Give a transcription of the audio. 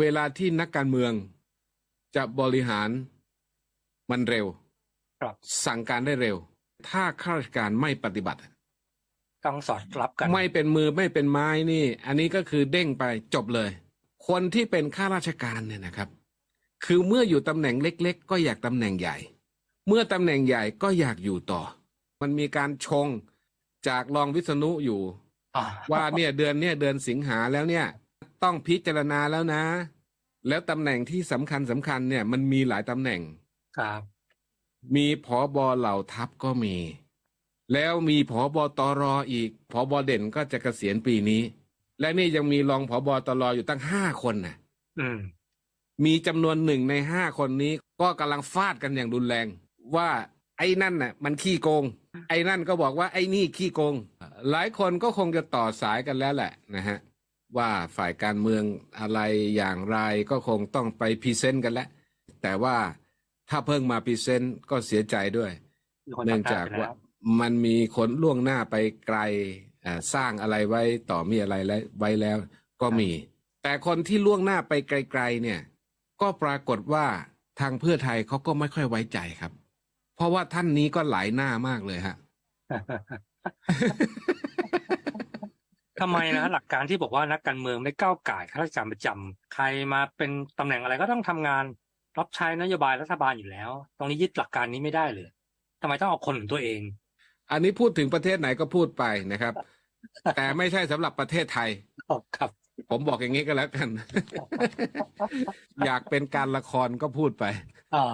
เวลาที่นักการเมืองจะบริหารมันเร็วครับสั่งการได้เร็ว ถ้าข้าราชการไม่ปฏิบัติต้องสอดรับกัน ไม่เป็นมือไม่เป็นไม้นี่ อันนี้ก็คือเด้งไปจบเลย คนที่เป็นข้าราชการเนี่ยนะครับ คือเมื่ออยู่ตำแหน่งเล็ก ๆ ก็อยากตำแหน่งใหญ่ เมื่อตำแหน่งใหญ่ก็อยากอยู่ต่อ มันมีการชงจากรองวิษณุอยู่อ่าว่าเนี่ยเดือนเนี่ยเดือนสิงหาแล้วเนี่ย ต้องพิจารณาแล้วนะ แล้วตำแหน่งที่สำคัญสำคัญเนี่ย มันมีหลายตำแหน่งครับ มีผอบอเหล่าทัพก็มี แล้วมีผอบอตรออีกผอบอเด่นก็จะเกษียณปีนี้ และนี่ยังมีรองผอบอตรออยู่ตั้งห้าคนน่ะอืมมีจำนวนหนึ่งในห้าคนนี้ ก็กำลังฟาดกันอย่างรุนแรง ว่าไอ้นั่นน่ะ มันขี้โกง ไอ้นั่นก็บอกว่าไอ้นี่ขี้โกง หลายคนก็คงจะต่อสายกันแล้วแหละนะฮะ ว่าฝ่ายการเมืองอะไรอย่างไรก็คงต้องไปพรีเซนต์กันแล้วแต่ว่าถ้าเพิ่งมาพรีเซนต์ก็เสียใจด้วยมีคนเนื่องทำจากไปว่าแล้วมันมีคนล่วงหน้าไปไกลอ่าสร้างอะไรไว้ต่อมีอะไรไว้แล้ว ก็มี แต่คนที่ล่วงหน้าไปไกล ๆ เนี่ย ก็ปรากฏว่าทางเพื่อไทยเขาก็ไม่ค่อยไว้ใจครับ เพราะว่าท่านนี้ก็หลายหน้ามากเลยฮะ ทำไมนะหลักการที่บอกว่านักการเมืองไม่ก้าวไก่ายข้าราชการประจำใครมาเป็นตำแหน่งอะไรก็ต้องทำงาน รับใช้นโยบายรัฐบาลอยู่แล้ว ตรงนี้ยึดหลักการนี้ไม่ได้เลยทำไมต้องเอาคนของตัวเอง อันนี้พูดถึงประเทศไหนก็พูดไปนะครับ แต่ไม่ใช่สำหรับประเทศไทยครับ ผมบอกอย่างนี้ก็แล้วกัน อยากเป็นการละครก็พูดไปอ๋อ